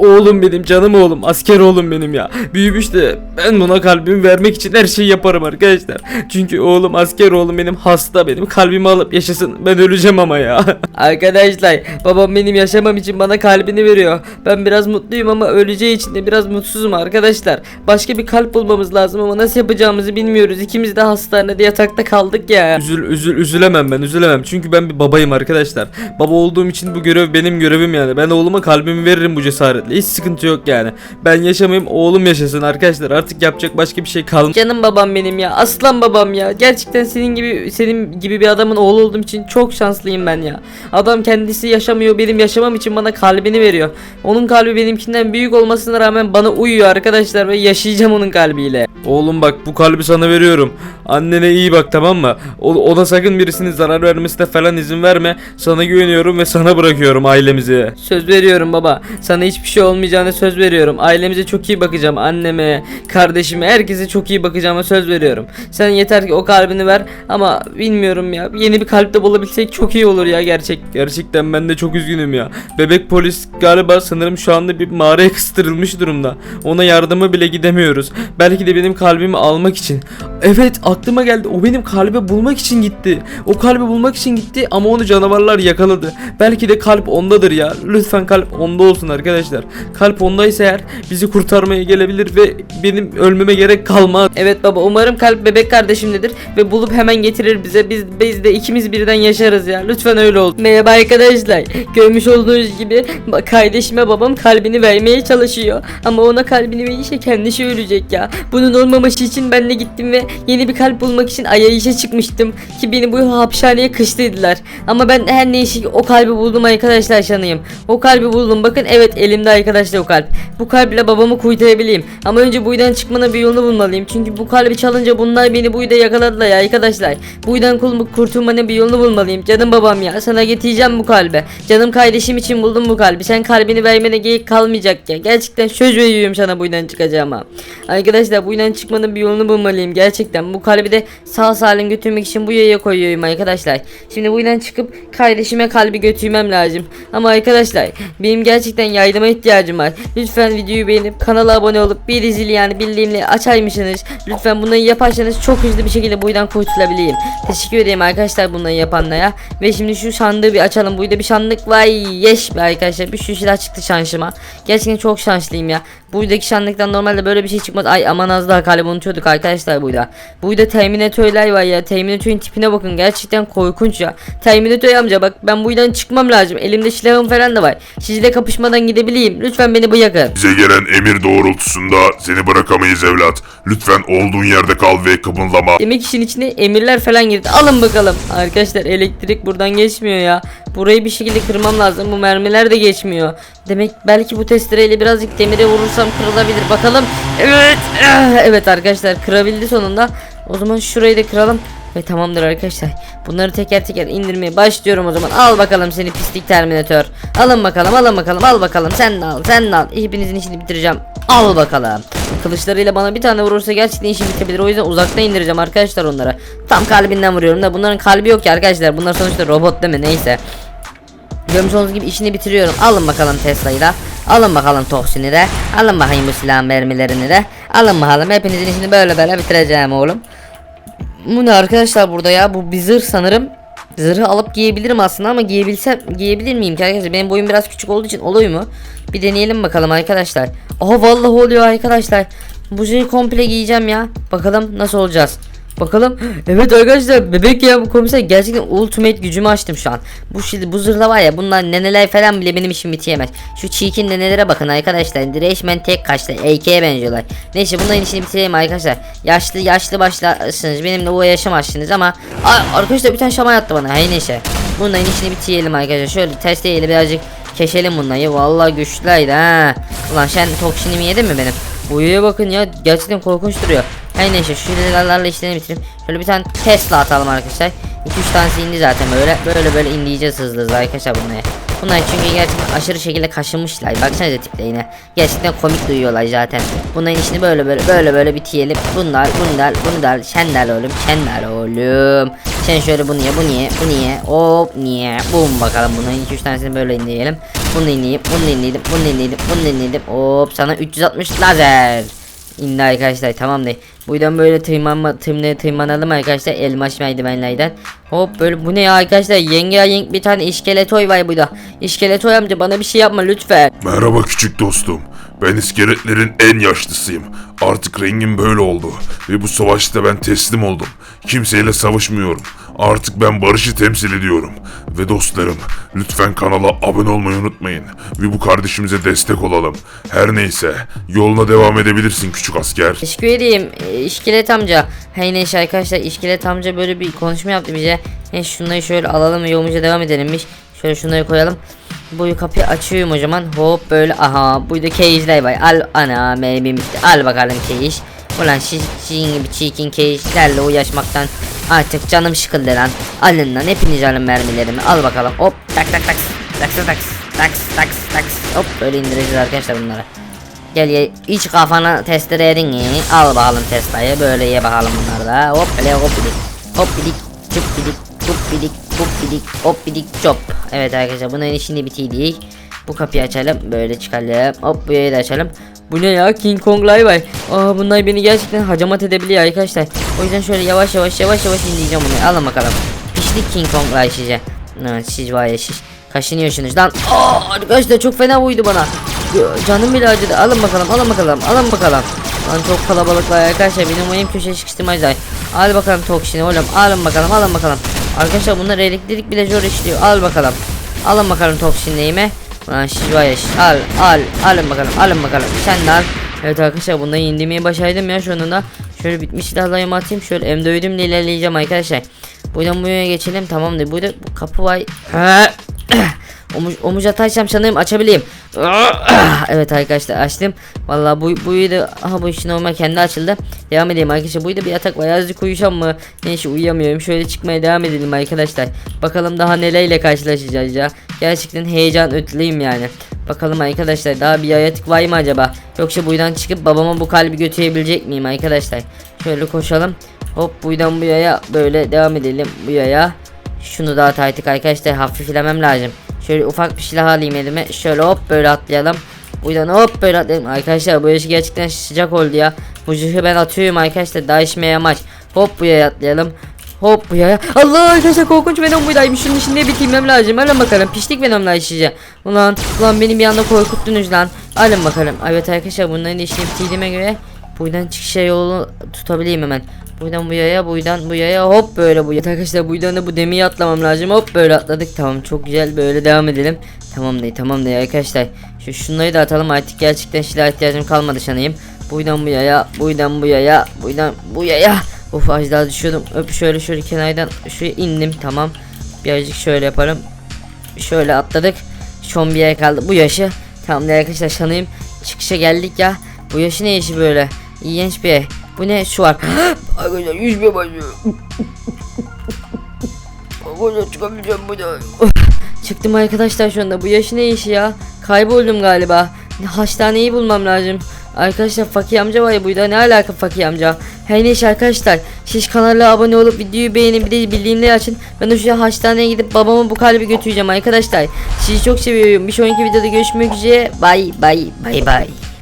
Oğlum benim canım oğlum asker oğlum benim ya. Büyümüş de ben buna kalbimi vermek için her şeyi yaparım arkadaşlar. Çünkü oğlum asker oğlum benim hasta benim. Kalbimi alıp yaşasın ben öleceğim ama ya. Arkadaşlar babam benim yaşamam için bana kalbini veriyor. Ben biraz mutluyum ama öleceği için de biraz mutsuzum arkadaşlar. Başka bir kalp bulmamız lazım ama nasıl yapacağımızı bilmiyoruz. İkimiz de hastanede yatakta kaldık ya. Üzül, üzül, üzülemem ben üzülemem. Çünkü ben bir babayım arkadaşlar. Baba olduğum için bu görev benim görevim yani. Ben oğluma kalbimi veririm bu cesaretle hiç sıkıntı yok yani. Ben yaşamayayım oğlum yaşasın arkadaşlar. Artık yapacak başka bir şey kalmadı. Canım babam benim ya. Aslan babam ya. Gerçekten senin gibi senin gibi bir adamın oğlu olduğum için çok şanslıyım ben ya. Adam kendisi yaşamıyor benim yaşamam için bana kalbini veriyor. Onun kalbi benimkinden büyük olmasına rağmen bana uyuyor arkadaşlar ve yaşayacağım onun kalbiyle. Oğlum bak bu kalbi sana veriyorum. Annene iyi bak tamam mı? O- ona sakın birisinin zarar vermesine falan izin verme. Sana güveniyorum ve sana bırakıyorum ailemizi. Söz veriyorum baba. Sana hiçbir şey olmayacağına söz veriyorum. Ailemize çok iyi bakacağım. Anneme kardeşime herkese çok iyi bakacağıma söz veriyorum. Sen yeter ki o kalbini ver. Ama bilmiyorum ya. Yeni bir kalp de bulabilsek çok iyi olur ya gerçek. Gerçekten ben de çok üzgünüm ya. Bebek polis galiba sanırım şu anda bir mağaraya kıstırılmış durumda. Ona yardıma bile gidemiyoruz. Belki de benim kalbimi almak için. Evet aklıma geldi. O benim kalbi bulmak için gitti. O kalbi bulmak için gitti ama onu canavarlar yakaladı. Belki de kalp ondadır ya. Lütfen kalp onda olsun arkadaşlar kalp ondaysa eğer bizi kurtarmaya gelebilir ve benim ölmeme gerek kalmaz. Evet baba umarım kalp bebek kardeşimdedir ve bulup hemen getirir bize. Biz biz de ikimiz birden yaşarız ya. Lütfen öyle olsun merhaba arkadaşlar. Görmüş olduğunuz gibi kardeşime babam kalbini vermeye çalışıyor. Ama ona kalbini verirse kendisi ölecek ya. Bunun olmaması için ben de gittim ve yeni bir kalp bulmak için ayayışa çıkmıştım. Ki beni bu hapishaneye kıştırdılar. Ama ben her neyse o kalbi buldum arkadaşlar şanıyım. O kalbi buldum. Bakın evet elimde arkadaşlar o kalp. Bu kalple babamı kurtarabileyim ama önce buydan çıkmanın bir yolunu bulmalıyım. Çünkü bu kalbi çalınca bunlar beni buyda yakaladılar ya arkadaşlar. Buydan kul- kurtulmanın bir yolunu bulmalıyım. Canım babam ya sana getireceğim bu kalbe. Canım kardeşim için buldum bu kalbi. Sen kalbini vermene gerek kalmayacak ya. Gerçekten söz veriyorum sana buydan çıkacağıma. Arkadaşlar buydan çıkmanın bir yolunu bulmalıyım. Gerçekten bu kalbi de sağ salim götürmek için bu yaya koyuyorum arkadaşlar. Şimdi buydan çıkıp kardeşime kalbi götürmem lazım. Ama arkadaşlar benim gerçekten yardıma ihtiyacım var. Lütfen videoyu beğenip kanala abone olup bir zil yani bildirimleri açaymışsınız. Lütfen bunları yaparsanız çok hızlı bir şekilde buydan kurtulabileyim teşekkür ederim arkadaşlar bunları yapanlara. Ve şimdi şu sandığı bir açalım. Burada bir sandık var. Yeş be arkadaşlar. Bir sürü silah çıktı şansıma. Gerçekten çok şanslıyım ya. Buradaki sandıktan normalde böyle bir şey çıkmaz. Ay aman az daha kalemi unutuyorduk arkadaşlar burada. Burada terminatörler var ya. Terminatörün tipine bakın. Gerçekten korkunç ya. Terminatör amca bak ben buradan çıkmam lazım. Elimde silahım falan da var. Sizle kapışmadan gidebileyim lütfen beni bırakın Bize gelen emir doğrultusunda seni bırakamayız evlat. Lütfen olduğun yerde kal ve kımıldama. Demek işin içine emirler falan girdi. Alın bakalım. Arkadaşlar elektrik buradan geçmiyor ya. Burayı bir şekilde kırmam lazım. Bu mermiler de geçmiyor. Demek belki bu testereyle birazcık demire vurursam kırılabilir. Bakalım. Evet. Ah, Evet arkadaşlar kırabildi sonunda. O zaman şurayı da kıralım. Ve tamamdır arkadaşlar. Bunları teker teker indirmeye başlıyorum o zaman. Al bakalım seni pislik terminatör. Alın bakalım alın bakalım al bakalım. Sen de al sen de al. Hepinizin işini bitireceğim. Al bakalım. Kılıçlarıyla bana bir tane vurursa gerçekten işim bitebilir. O yüzden uzaktan indireceğim arkadaşlar onlara. Tam kalbinden vuruyorum da bunların kalbi yok ki arkadaşlar. Bunlar sonuçta robot değil mi? Neyse. Görmüş olduğunuz gibi işini bitiriyorum. Alın bakalım Tesla'yı da. Alın bakalım Tohsin'i de. Alın bakayım bu silah mermilerini de. Alın bakalım hepinizin işini böyle böyle bitireceğim oğlum. Bu ne arkadaşlar burada ya? Bu bir zırh sanırım. Zırhı alıp giyebilirim aslında ama giyebilsem giyebilir miyim ki arkadaşlar? Benim boyum biraz küçük olduğu için oluyor mu? Bir deneyelim bakalım arkadaşlar. Aha vallahi oluyor arkadaşlar. Bu zırhı komple giyeceğim ya. Bakalım nasıl olacağız. Bakalım. Evet arkadaşlar bebek ya bu komiser gerçekten ultimate gücümü açtım şu an. Bu şimdi bu zırhla var ya bunlar neneler falan bile benim işim bitiyemez. Şu çirkin nenelere bakın arkadaşlar. Resmen tek kaçtı. AK'ye benziyorlar. Neyse bunların işini bitireyim arkadaşlar. Yaşlı yaşlı başlarsınız. Benimle o yaşamazsınız ama Aa, arkadaşlar bir tane şama yattı bana. Hey neyse. Bunların işini bitirelim arkadaşlar. Şöyle testeyle birazcık keşelim bunları. Vallahi güçlüydü ha. Ulan sen toksinimi yedin mi benim? Boyaya bakın ya gerçekten korkunç duruyor. Her neyse şu silahlarla işlerini bitireyim. Şöyle bir tane Tesla atalım arkadaşlar. 2-3 tanesi indi zaten böyle. Böyle böyle inleyeceğiz hızlı hızlı arkadaşlar bunları. Bunlar çünkü gerçekten aşırı şekilde kaşınmışlar. Baksanıza tiplerine. Gerçekten komik duyuyorlar zaten. Bunların işini böyle böyle böyle böyle bitirelim. Bunlar bunlar bunlar. Al oğlum. Al oğlum. Sen şöyle bunu ye bu niye bu niye hop niye bum bakalım bunların 2-3 tanesini böyle indirelim. Bunu indireyim bunu indirelim bunu indirelim bunu indirelim. Hop sana 360 lazer. İndi arkadaşlar tamam değil. Buradan böyle tırmanma tırmaya tırmanalım arkadaşlar elmas merdivenlerden. Hop böyle bu ne ya arkadaşlar yenge yenk bir tane iskeletoy var burada. İskeletoy amca bana bir şey yapma lütfen. Merhaba küçük dostum. Ben iskeletlerin en yaşlısıyım. Artık rengim böyle oldu. Ve bu savaşta ben teslim oldum. Kimseyle savaşmıyorum. Artık ben barışı temsil ediyorum. Ve dostlarım lütfen kanala abone olmayı unutmayın. Ve bu kardeşimize destek olalım. Her neyse yoluna devam edebilirsin küçük asker. Teşekkür edeyim e, iskelet amca. Hey neyse arkadaşlar iskelet amca böyle bir konuşma yaptı bize. Neyse şunları şöyle alalım ve yolumuza devam edelimmiş. Şöyle şunları koyalım. Bu kapıyı açıyorum o zaman. Hop böyle aha burada cage'ler var. Al ana de. Al bakalım cage. Ulan sizin gibi çirkin cage'lerle uğraşmaktan artık canım sıkıldı lan. Alın lan hepiniz alın mermilerimi. Al bakalım. Hop tak tak tak. Tak tak tak. Tak tak tak. Hop böyle indireceğiz arkadaşlar bunları. Gel ye iç kafana testererini al bakalım testayı böyle ye bakalım bunları da hop hele hop bidik hop bidik çıp bidik hop bidik hop bidik hop bidik çop evet arkadaşlar bunların işini bitirdik bu kapıyı açalım böyle çıkalım hop bu yayı da açalım bu ne ya King Kong'lar var Aa bunlar beni gerçekten hacamat edebiliyor arkadaşlar o yüzden şöyle yavaş yavaş yavaş yavaş indireceğim bunu alın bakalım pişlik King Kong'lar size Ha, siz var ya siz kaşınıyorsunuz lan Aa arkadaşlar çok fena vurdu bana Canım bile acıdı. Alın bakalım, alın bakalım, alın bakalım. Lan çok kalabalıklar arkadaşlar. Benim umayım köşeye sıkıştırmazlar. Al bakalım toksini oğlum. Alın bakalım, alın bakalım. Arkadaşlar bunlar elektrik bile zor işliyor. Al bakalım. Alın bakalım toksinleyime. Lan siz var ya siz. Al, al, alın bakalım, alın bakalım. Sen de al. Evet arkadaşlar bunları indirmeyi başardım ya şu anda. Şöyle bitmiş silahlarımı atayım. Şöyle M4'ümle ilerleyeceğim arkadaşlar. Buradan buraya geçelim. Tamamdır. Burada bu kapı var. Omuz, omuz atarsam sanırım açabileyim. evet arkadaşlar açtım. Vallahi bu buydu. Aha bu işin normal kendi açıldı. Devam edelim arkadaşlar. Buydu bir yatak var. Azıcık uyusam mı? Neyse uyuyamıyorum. Şöyle çıkmaya devam edelim arkadaşlar. Bakalım daha nelerle karşılaşacağız ya. Gerçekten heyecan ötleyim yani. Bakalım arkadaşlar daha bir yaratık var mı acaba? Yoksa buradan çıkıp babama bu kalbi götürebilecek miyim arkadaşlar? Şöyle koşalım. Hop buradan bu yaya böyle devam edelim bu yaya. Şunu daha artık arkadaşlar hafiflemem lazım. Şöyle ufak bir silah alayım elime. Şöyle hop böyle atlayalım. Buradan hop böyle atlayalım. Arkadaşlar bu yaşı gerçekten sıcak oldu ya. Bu zırhı ben atıyorum arkadaşlar. Daha işime yamaç. Hop buraya atlayalım. Hop buraya. Allah arkadaşlar korkunç Venom buradaymış. Şunun içinde bitirmem lazım. Alın bakalım. Pişlik Venom'la işleyeceğim. Ulan ulan beni bir anda korkuttunuz lan. Alın bakalım. Evet arkadaşlar bunların işini bitirdiğime göre buradan çıkışa yolu tutabileyim hemen. Buradan bu yaya, buradan bu yaya, hop böyle bu yaya. Arkadaşlar buradan da bu demiyi atlamam lazım. Hop böyle atladık. Tamam çok güzel böyle devam edelim. Tamam değil tamam değil arkadaşlar. Şu şunları da atalım artık gerçekten silah ihtiyacım kalmadı sanayım. Buradan bu yaya, buradan bu yaya, buradan bu yaya. Of az daha düşüyordum. Öp şöyle şöyle kenardan şuraya indim tamam. Birazcık şöyle yapalım. Şöyle atladık. Son bir yer kaldı. Bu yaşı. Tamam arkadaşlar sanayım. Çıkışa geldik ya. Bu yaşı ne işi böyle? İğrenç bir. Bu ne? Su var. Arkadaşlar yüzmeye başlıyor. Arkadaşlar çıkamayacağım buradan. Çıktım arkadaşlar şu anda. Bu yaş ne işi ya? Kayboldum galiba. Hastaneyi bulmam lazım. Arkadaşlar Fakir amca var ya burada ne alaka Fakir amca? Her neyse arkadaşlar siz kanala abone olup videoyu beğenin bir de bildirimleri açın. Ben de şu hastaneye gidip babama bu kalbi götüreceğim arkadaşlar. Sizi çok seviyorum. Bir sonraki videoda görüşmek üzere. Bay bay bay bay.